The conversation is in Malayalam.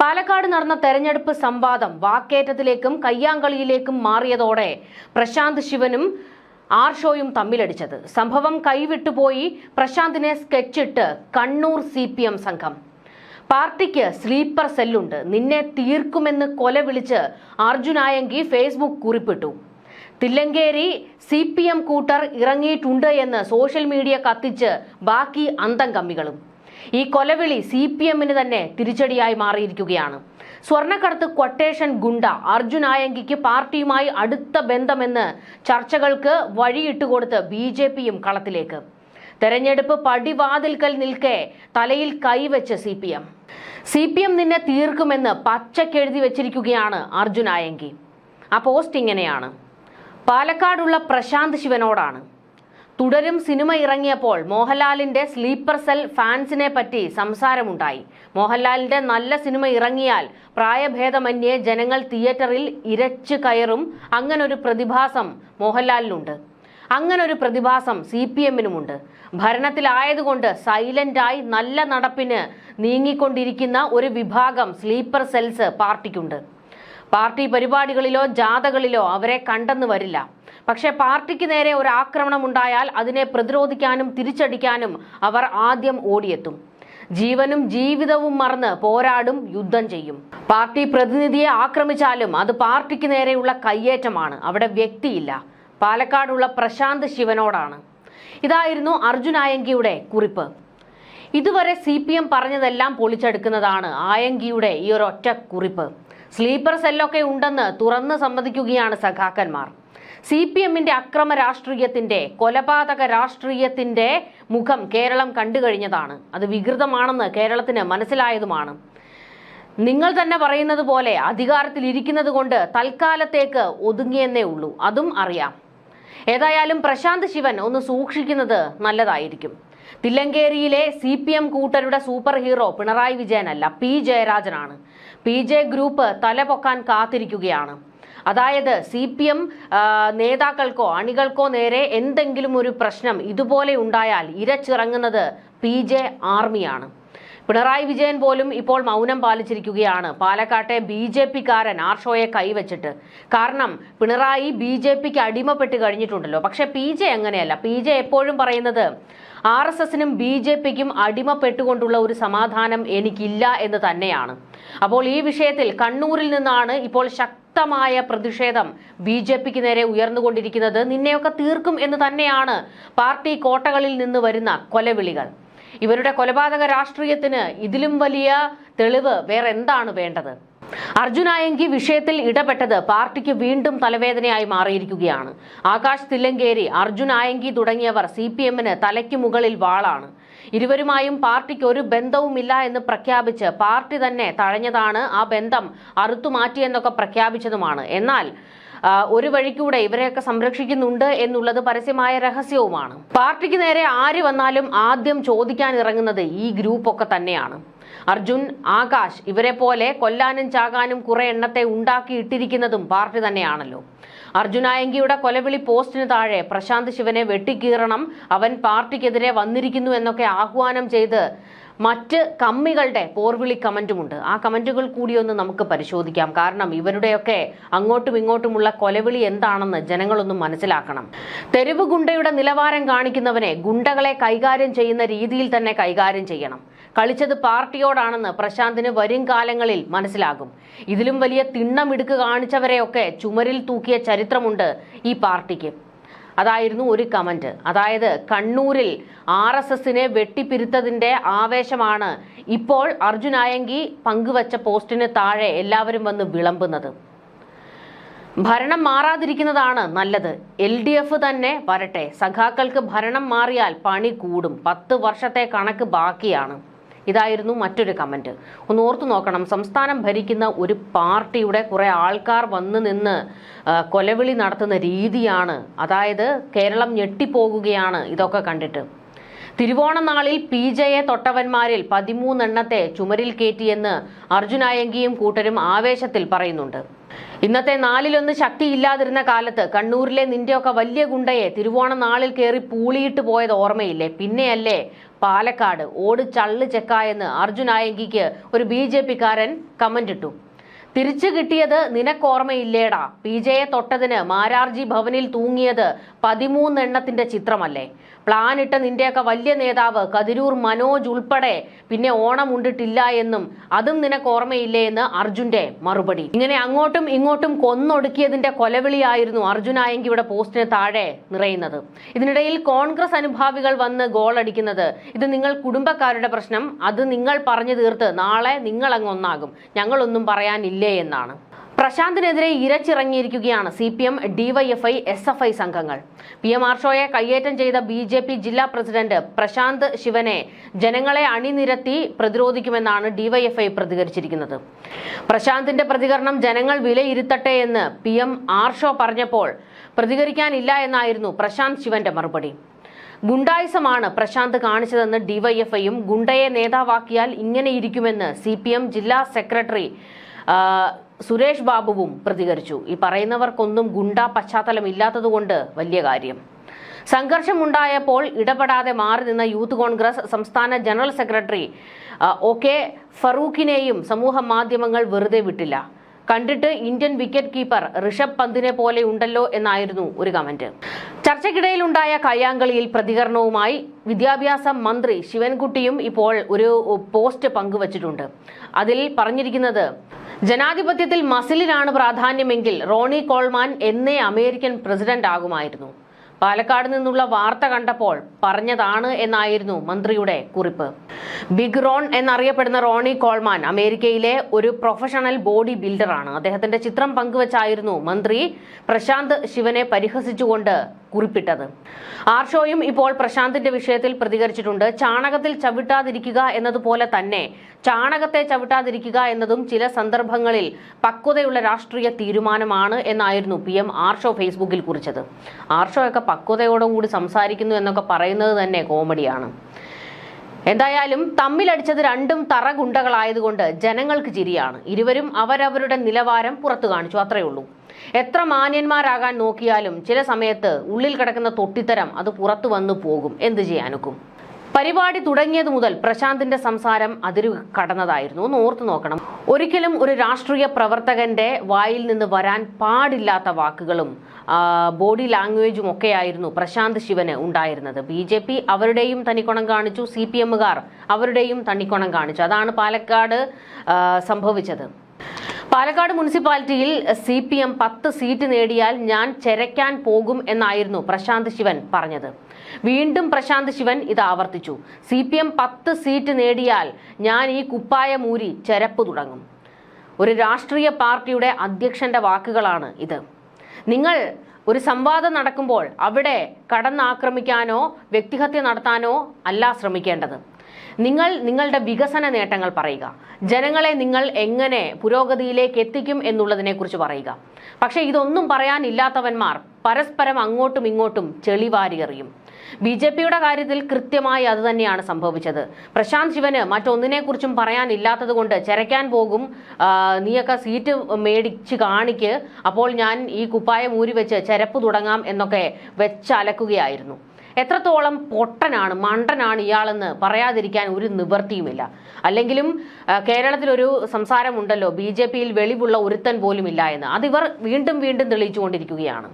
പാലക്കാട് നടന്ന തെരഞ്ഞെടുപ്പ് സംവാദം വാക്കേറ്റത്തിലേക്കും കയ്യാങ്കളിയിലേക്കും മാറിയതോടെ പ്രശാന്ത് ശിവനും ആർഷോയും തമ്മിലടിച്ചത്. സംഭവം കൈവിട്ടുപോയി പ്രശാന്തിനെ സ്കെച്ചിട്ട് കണ്ണൂർ സി പി എം സംഘം. പാർട്ടിക്ക് സ്ലീപ്പർ സെല്ലുണ്ട്. നിന്നെ തീർക്കുമെന്ന് കൊല വിളിച്ച് അർജുനായങ്കി ഫേസ്ബുക്ക് കുറിപ്പിട്ടു. തില്ലങ്കേരി സി പി എം കൂട്ടർ ഇറങ്ങിയിട്ടുണ്ട് എന്ന് സോഷ്യൽ മീഡിയ കത്തിച്ച് ബാക്കി അന്തം കമ്മികളും. ഈ കൊലവിളി സി പി എമ്മിന് തന്നെ തിരിച്ചടിയായി മാറിയിരിക്കുകയാണ്. സ്വർണക്കടത്ത് ക്വട്ടേഷൻ ഗുണ്ട. അർജുൻ ആയങ്കിക്ക് പാർട്ടിയുമായി അടുത്ത ബന്ധമെന്ന് ചർച്ചകൾക്ക് വഴിയിട്ടുകൊടുത്ത് ബി ജെ പിയും കളത്തിലേക്ക്. തെരഞ്ഞെടുപ്പ് പടിവാതിൽക്കൽ നിൽക്കെ തലയിൽ കൈവച്ച് C P M. C P M നിന്നെ തീർക്കുമെന്ന് പച്ചക്കെഴുതി വെച്ചിരിക്കുകയാണ് അർജുൻ ആയങ്കി. ആ പോസ്റ്റ് ഇങ്ങനെയാണ്. പാലക്കാടുള്ള പ്രശാന്ത് ശിവനോടാണ്. തുടരും സിനിമ ഇറങ്ങിയപ്പോൾ മോഹൻലാലിന്റെ സ്ലീപ്പർ സെൽ ഫാൻസിനെ പറ്റി സംസാരമുണ്ടായി. മോഹൻലാലിന്റെ നല്ല സിനിമ ഇറങ്ങിയാൽ പ്രായഭേദമന്യേ ജനങ്ങൾ തിയേറ്ററിൽ ഇരച്ചു കയറും. അങ്ങനൊരു പ്രതിഭാസം മോഹൻലാലിനുണ്ട്. അങ്ങനൊരു പ്രതിഭാസം സി പി എമ്മിനുമുണ്ട്. ഭരണത്തിലായതുകൊണ്ട് സൈലന്റായി നല്ല നടപ്പിന് നീങ്ങിക്കൊണ്ടിരിക്കുന്ന ഒരു വിഭാഗം സ്ലീപ്പർ സെൽസ് പാർട്ടിക്കുണ്ട്. പാർട്ടി പരിപാടികളിലോ ജാഥകളിലോ അവരെ കണ്ടെന്ന് വരില്ല. പക്ഷേ പാർട്ടിക്ക് നേരെ ഒരു ആക്രമണം ഉണ്ടായാൽ അതിനെ പ്രതിരോധിക്കാനും തിരിച്ചടിക്കാനും അവർ ആദ്യം ഓടിയെത്തും. ജീവനും ജീവിതവും മറന്ന് പോരാടും യുദ്ധം ചെയ്യും. പാർട്ടി പ്രതിനിധിയെ ആക്രമിച്ചാലും അത് പാർട്ടിക്ക് നേരെയുള്ള കയ്യേറ്റമാണ്. അവിടെ വ്യക്തിയില്ല. പാലക്കാടുള്ള പ്രശാന്ത് ശിവനോടാണ്. ഇതായിരുന്നു അർജുൻ ആയങ്കിയുടെ കുറിപ്പ്. ഇതുവരെ സി പി എം പറഞ്ഞതെല്ലാം പൊളിച്ചെടുക്കുന്നതാണ് ആയങ്കിയുടെ ഈ ഒരൊറ്റ കുറിപ്പ്. സ്ലീപ്പർ സെല്ലൊക്കെ ഉണ്ടെന്ന് തുറന്ന് സമ്മതിക്കുകയാണ് സഖാക്കന്മാർ. സി പി എമ്മിന്റെ അക്രമ രാഷ്ട്രീയത്തിന്റെ കൊലപാതക രാഷ്ട്രീയത്തിന്റെ മുഖം കേരളം കണ്ടു കഴിഞ്ഞതാണ്. അത് വികൃതമാണെന്ന് കേരളത്തിന് മനസ്സിലായതുമാണ്. നിങ്ങൾ തന്നെ പറയുന്നത് പോലെ അധികാരത്തിൽ ഇരിക്കുന്നത് കൊണ്ട് തൽക്കാലത്തേക്ക് ഒതുങ്ങിയെന്നേ ഉള്ളൂ. അതും അറിയാം. ഏതായാലും പ്രശാന്ത് ശിവൻ ഒന്ന് സൂക്ഷിക്കുന്നത് നല്ലതായിരിക്കും. തില്ലങ്കേരിയിലെ സി പി എം കൂട്ടരുടെ സൂപ്പർ ഹീറോ പിണറായി വിജയനല്ല പി ജയരാജനാണ്. പി ജെ ഗ്രൂപ്പ് തലപൊക്കാൻ കാത്തിരിക്കുകയാണ്. അതായത് സി പി എം നേതാക്കൾക്കോ അണികൾക്കോ നേരെ എന്തെങ്കിലും ഒരു പ്രശ്നം ഇതുപോലെ ഉണ്ടായാൽ ഇരച്ചിറങ്ങുന്നത് പി ജെ ആർമിയാണ്. പിണറായി വിജയൻ പോലും ഇപ്പോൾ മൗനം പാലിച്ചിരിക്കുകയാണ്. പാലക്കാട്ടെ ബി ജെ പിക്കാരൻ ആർഷോയെ കൈവച്ചിട്ട്. കാരണം പിണറായി ബി ജെ പിക്ക് അടിമപ്പെട്ട് കഴിഞ്ഞിട്ടുണ്ടല്ലോ. പക്ഷെ പി ജെ അങ്ങനെയല്ല. പി ജെ എപ്പോഴും പറയുന്നത് ആർ എസ് എസിനും ബി ജെ പിക്കും അടിമപ്പെട്ടുകൊണ്ടുള്ള ഒരു സമാധാനം എനിക്കില്ല എന്ന് തന്നെയാണ്. അപ്പോൾ ഈ വിഷയത്തിൽ കണ്ണൂരിൽ നിന്നാണ് ഇപ്പോൾ ശക്തമായ പ്രതിഷേധം ബി ജെ പിക്ക് നേരെ ഉയർന്നുകൊണ്ടിരിക്കുന്നത് നിന്നെയൊക്കെ തീർക്കും എന്ന് തന്നെയാണ് പാർട്ടി കോട്ടകളിൽ നിന്ന് വരുന്ന കൊലവിളികൾ. ഇവരുടെ കൊലപാതക രാഷ്ട്രീയത്തിന് ഇതിലും വലിയ തെളിവ് വേറെ എന്താണ് വേണ്ടത്? അർജുനായങ്കി വിഷയത്തിൽ ഇടപെട്ടത് പാർട്ടിക്ക് വീണ്ടും തലവേദനയായി മാറിയിരിക്കുകയാണ്. ആകാശ് തില്ലങ്കേരി അർജുനായങ്കി തുടങ്ങിയവർ സി പി എമ്മിന് തലയ്ക്ക് മുകളിൽ വാളാണ്. ഇരുവരുമായും പാർട്ടിക്ക് ഒരു ബന്ധവുമില്ല എന്ന് പ്രഖ്യാപിച്ച് പാർട്ടി തന്നെ തഴഞ്ഞതാണ് ആ ബന്ധം അറുത്തുമാറ്റിയെന്നൊക്കെ പ്രഖ്യാപിച്ചതുമാണ്. എന്നാൽ ഒരു വഴിക്കൂടെ ഇവരെയൊക്കെ സംരക്ഷിക്കുന്നുണ്ട് എന്നുള്ളത് പരസ്യമായ രഹസ്യവുമാണ്. പാർട്ടിക്ക് നേരെ ആര് വന്നാലും ആദ്യം ചോദിക്കാൻ ഇറങ്ങുന്നത് ഈ ഗ്രൂപ്പൊക്കെ തന്നെയാണ്. അർജുൻ ആകാശ് ഇവരെ പോലെ കൊല്ലാനും ചാകാനും കുറെ എണ്ണത്തെ ഉണ്ടാക്കിയിട്ടിരിക്കുന്നതും പാർട്ടി തന്നെയാണല്ലോ. അർജുനായങ്കിയുടെ കൊലവിളി പോസ്റ്റിന് താഴെ പ്രശാന്ത് ശിവനെ വെട്ടിക്കീറണം അവൻ പാർട്ടിക്കെതിരെ വന്നിരിക്കുന്നു എന്നൊക്കെ ആഹ്വാനം ചെയ്ത് മറ്റ് കമ്മികളുടെ പോർവിളി കമന്റുമുണ്ട്. ആ കമന്റുകൾ കൂടിയൊന്ന് നമുക്ക് പരിശോധിക്കാം. കാരണം ഇവരുടെയൊക്കെ അങ്ങോട്ടും ഇങ്ങോട്ടുമുള്ള കൊലവിളി എന്താണെന്ന് ജനങ്ങളൊന്നും മനസ്സിലാക്കണം. തെരുവ് ഗുണ്ടയുടെ നിലവാരം കാണിക്കുന്നവനെ ഗുണ്ടകളെ കൈകാര്യം ചെയ്യുന്ന രീതിയിൽ തന്നെ കൈകാര്യം ചെയ്യണം. കളിച്ചത് പാർട്ടിയോടാണെന്ന് പ്രശാന്തിന് വരും കാലങ്ങളിൽ മനസ്സിലാകും. ഇതിലും വലിയ തിണ്ണമിടുക്ക് കാണിച്ചവരെയൊക്കെ ചുമരിൽ തൂക്കിയ ചരിത്രമുണ്ട് ഈ പാർട്ടിക്ക്. അതായിരുന്നു ഒരു കമന്റ്. അതായത് കണ്ണൂരിൽ ആർ എസ് എസിനെ വെട്ടിപ്പിരുത്തതിന്റെ ആവേശമാണ് ഇപ്പോൾ അർജുൻ ആയങ്കി പങ്കുവച്ച പോസ്റ്റിന് താഴെ എല്ലാവരും വന്ന് വിളമ്പുന്നത്. ഭരണം മാറാതിരിക്കുന്നതാണ് നല്ലത്. എൽ ഡി എഫ് തന്നെ വരട്ടെ. സഖാക്കൾക്ക് ഭരണം മാറിയാൽ പണി കൂടും. പത്ത് വർഷത്തെ കണക്ക് ബാക്കിയാണ്. ഇതായിരുന്നു മറ്റൊരു കമന്റ്. ഒന്ന് ഓർത്തു നോക്കണം സംസ്ഥാനം ഭരിക്കുന്ന ഒരു പാർട്ടിയുടെ കുറെ ആൾക്കാർ വന്ന് നിന്ന് കൊലവിളി നടത്തുന്ന രീതിയാണ്. അതായത് കേരളം ഞെട്ടിപ്പോകുകയാണ് ഇതൊക്കെ കണ്ടിട്ട്. തിരുവോണ നാളിൽ പി ജെയെ തൊട്ടവന്മാരിൽ പതിമൂന്നെണ്ണത്തെ ചുമരിൽ കയറ്റിയെന്ന് അർജുനായങ്കിയും കൂട്ടരും ആവേശത്തിൽ പറയുന്നുണ്ട്. ഇന്നത്തെ നാലിലൊന്ന് ശക്തിയില്ലാതിരുന്ന കാലത്ത് കണ്ണൂരിലെ നിന്റെയൊക്കെ വലിയ ഗുണ്ടയെ തിരുവോണ നാളിൽ കയറി പൂളിയിട്ട് പോയത് ഓർമ്മയില്ലേ? പിന്നെയല്ലേ പാലക്കാട്. ഓട് ചള്ള് ചെക്കായെന്ന് ആയങ്കിക്ക് ഒരു ബി ജെ പിക്കാരൻ കമന്റ് ഇട്ടു. തിരിച്ചു കിട്ടിയത് നിനക്കോർമ്മയില്ലേടാ. പി ജെയെ തൊട്ടതിന് മാരാർജി ഭവനിൽ തൂങ്ങിയത് പതിമൂന്നെണ്ണത്തിന്റെ ചിത്രമല്ലേ. പ്ലാൻ ഇട്ട നിന്റെയൊക്കെ വലിയ നേതാവ് കതിരൂർ മനോജ് ഉൾപ്പെടെ പിന്നെ ഓണം ഉണ്ടിട്ടില്ല എന്നും അതും നിനക്ക് ഓർമ്മയില്ലേ എന്ന് അർജുന്റെ മറുപടി. ഇങ്ങനെ അങ്ങോട്ടും ഇങ്ങോട്ടും കൊന്നൊടുക്കിയതിന്റെ കൊലവിളിയായിരുന്നു അർജുനായെങ്കിയുടെ പോസ്റ്റിന് താഴെ നിറയുന്നത്. ഇതിനിടയിൽ കോൺഗ്രസ് അനുഭാവികൾ വന്ന് ഗോളടിക്കുന്നത് ഇത് നിങ്ങൾ കുടുംബക്കാരുടെ പ്രശ്നം. അത് നിങ്ങൾ പറഞ്ഞു തീർത്ത് നാളെ നിങ്ങൾ അങ്ങ് ഒന്നാകും. ഞങ്ങളൊന്നും പറയാനില്ലേ എന്നാണ്. പ്രശാന്തിനെതിരെ ഇരച്ചിറങ്ങിയിരിക്കുകയാണ് C P M DYFI S F I സംഘങ്ങൾ. പി എം ആർഷോയെ കയ്യേറ്റം ചെയ്ത ബി ജെ പി ജില്ലാ പ്രസിഡന്റ് പ്രശാന്ത് ശിവനെ ജനങ്ങളെ അണിനിരത്തി പ്രതിരോധിക്കുമെന്നാണ് ഡിവൈഎഫ്ഐ പ്രതികരിച്ചിരിക്കുന്നത്. പ്രശാന്തിന്റെ പ്രതികരണം ജനങ്ങൾ വിലയിരുത്തട്ടെ എന്ന് പി എം ആർഷോ പറഞ്ഞപ്പോൾ പ്രതികരിക്കാനില്ല എന്നായിരുന്നു പ്രശാന്ത് ശിവന്റെ മറുപടി. ഗുണ്ടായിസമാണ് പ്രശാന്ത് കാണിച്ചതെന്ന് ഡിവൈഎഫ്ഐയും ഗുണ്ടയെ നേതാവാക്കിയാൽ ഇങ്ങനെയിരിക്കുമെന്ന് സി പി എം ജില്ലാ സെക്രട്ടറി സുരേഷ് ബാബുവും പ്രതികരിച്ചു. ഈ പറയുന്നവർക്കൊന്നും ഗുണ്ട പശ്ചാത്തലം ഇല്ലാത്തതുകൊണ്ട് വലിയ കാര്യം. സംഘർഷമുണ്ടായപ്പോൾ ഇടപെടാതെ മാറി നിന്ന യൂത്ത് കോൺഗ്രസ് സംസ്ഥാന ജനറൽ സെക്രട്ടറി ഒ കെ ഫറൂഖിനെയും സമൂഹ മാധ്യമങ്ങൾ വെറുതെ വിട്ടില്ല. കണ്ടിട്ട് ഇന്ത്യൻ വിക്കറ്റ് കീപ്പർ ഋഷഭ് പന്തിനെ പോലെ ഉണ്ടല്ലോ എന്നായിരുന്നു ഒരു കമന്റ്. ചർച്ചയ്ക്കിടയിലുണ്ടായ കയ്യാങ്കളിയിൽ പ്രതികരണവുമായി വിദ്യാഭ്യാസ മന്ത്രി ശിവൻകുട്ടിയും ഇപ്പോൾ ഒരു പോസ്റ്റ് പങ്കുവച്ചിട്ടുണ്ട്. അതിൽ പറഞ്ഞിരിക്കുന്നത് ജനാധിപത്യത്തിൽ മസിലിനാണ് പ്രാധാന്യമെങ്കിൽ റോണി കോൾമാൻ എന്നേ അമേരിക്കൻ പ്രസിഡന്റ് ആകുമായിരുന്നു. പാലക്കാട് നിന്നുള്ള വാർത്ത കണ്ടപ്പോൾ പറഞ്ഞതാണ് എന്നായിരുന്നു മന്ത്രിയുടെ കുറിപ്പ്. ബിഗ് റോൺ എന്നറിയപ്പെടുന്ന റോണി കോൾമാൻ അമേരിക്കയിലെ ഒരു പ്രൊഫഷണൽ ബോഡി ബിൽഡറാണ്. അദ്ദേഹത്തിന്റെ ചിത്രം പങ്കുവച്ചായിരുന്നു മന്ത്രി പ്രശാന്ത് ശിവനെ പരിഹസിച്ചുകൊണ്ട് കുറിപ്പിട്ടത്. ആർഷോയും ഇപ്പോൾ പ്രശാന്തിന്റെ വിഷയത്തിൽ പ്രതികരിച്ചിട്ടുണ്ട്. ചാണകത്തിൽ ചവിട്ടാതിരിക്കുക എന്നതുപോലെ തന്നെ ചാണകത്തെ ചവിട്ടാതിരിക്കുക എന്നതും ചില സന്ദർഭങ്ങളിൽ പക്വതയുള്ള രാഷ്ട്രീയ തീരുമാനമാണ് എന്നായിരുന്നു പി എം ആർഷോ ഫേസ്ബുക്കിൽ കുറിച്ചത്. ആർഷോയൊക്കെ പക്വതയോടുകൂടി സംസാരിക്കുന്നു എന്നൊക്കെ പറയുന്നത് തന്നെ കോമഡിയാണ്. എന്തായാലും തമ്മിലടിച്ചത് രണ്ടും തറഗുണ്ടകളായതുകൊണ്ട് ജനങ്ങൾക്ക് ചിരിയാണ്. ഇരുവരും അവരവരുടെ നിലവാരം പുറത്തു കാണിച്ചു അത്രയേ ഉള്ളൂ. എത്ര മാന്യന്മാരാകാൻ നോക്കിയാലും ചില സമയത്ത് ഉള്ളിൽ കിടക്കുന്ന തൊട്ടിത്തരം അത് പുറത്തു വന്നു പോകും. എന്ത് ചെയ്യാനൊക്കും പരിപാടി തുടങ്ങിയത് മുതൽ പ്രശാന്തിന്റെ സംസാരം അതിരു കടന്നതായിരുന്നു. ഓർത്തു നോക്കണം. ഒരിക്കലും ഒരു രാഷ്ട്രീയ പ്രവർത്തകന്റെ വായിൽ നിന്ന് വരാൻ പാടില്ലാത്ത വാക്കുകളും ബോഡി ലാംഗ്വേജും ഒക്കെയായിരുന്നു പ്രശാന്ത് ശിവന് ഉണ്ടായിരുന്നത്. ബി ജെ പി അവരുടെയും തനിക്കുണം കാണിച്ചു സി പി എമ്മുകാർ അവരുടെയും തണിക്കുണം കാണിച്ചു. അതാണ് പാലക്കാട് സംഭവിച്ചത്. പാലക്കാട് മുനിസിപ്പാലിറ്റിയിൽ സി പി എം പത്ത് സീറ്റ് നേടിയാൽ ഞാൻ ചെരയ്ക്കാൻ പോകും എന്നായിരുന്നു പ്രശാന്ത് ശിവൻ പറഞ്ഞത്. വീണ്ടും പ്രശാന്ത് ശിവൻ ഇത് ആവർത്തിച്ചു. സി പി എം പത്ത് സീറ്റ് നേടിയാൽ ഞാൻ ഈ കുപ്പായ മൂരി ചെരപ്പ് തുടങ്ങും. ഒരു രാഷ്ട്രീയ പാർട്ടിയുടെ അധ്യക്ഷന്റെ വാക്കുകളാണ് ഇത്. നിങ്ങൾ ഒരു സംവാദം നടക്കുമ്പോൾ അവിടെ കടന്നാക്രമിക്കാനോ വ്യക്തിഹത്യ നടത്താനോ അല്ല ശ്രമിക്കേണ്ടത്. നിങ്ങൾ നിങ്ങളുടെ വികസന നേട്ടങ്ങൾ പറയുക. ജനങ്ങളെ നിങ്ങൾ എങ്ങനെ പുരോഗതിയിലേക്ക് എത്തിക്കും എന്നുള്ളതിനെ കുറിച്ച് പറയുക. പക്ഷേ ഇതൊന്നും പറയാനില്ലാത്തവന്മാർ പരസ്പരം അങ്ങോട്ടും ഇങ്ങോട്ടും ചെളിവാരി എറിയും. ബി ജെ പിയുടെ കാര്യത്തിൽ കൃത്യമായി അത് തന്നെയാണ് സംഭവിച്ചത്. പ്രശാന്ത് ശിവന് മറ്റൊന്നിനെക്കുറിച്ചും പറയാനില്ലാത്തത് കൊണ്ട് ചെരയ്ക്കാൻ പോകും നീയൊക്കെ സീറ്റ് മേടിച്ച് കാണിക്ക്. അപ്പോൾ ഞാൻ ഈ കുപ്പായം ഊരി വെച്ച് ചെരപ്പ് തുടങ്ങാം എന്നൊക്കെ വെച്ചലക്കുകയായിരുന്നു. എത്രത്തോളം പൊട്ടനാണ് മണ്ടനാണ് ഇയാളെന്ന് പറയാതിരിക്കാൻ ഒരു നിവൃത്തിയുമില്ല. അല്ലെങ്കിലും കേരളത്തിലൊരു സംസാരമുണ്ടല്ലോ ബി ജെ പിയിൽ വെളിവുള്ള ഒരുത്തൻ പോലും ഇല്ല എന്ന്. അതിവർ വീണ്ടും വീണ്ടും തെളിയിച്ചുകൊണ്ടിരിക്കുകയാണ്.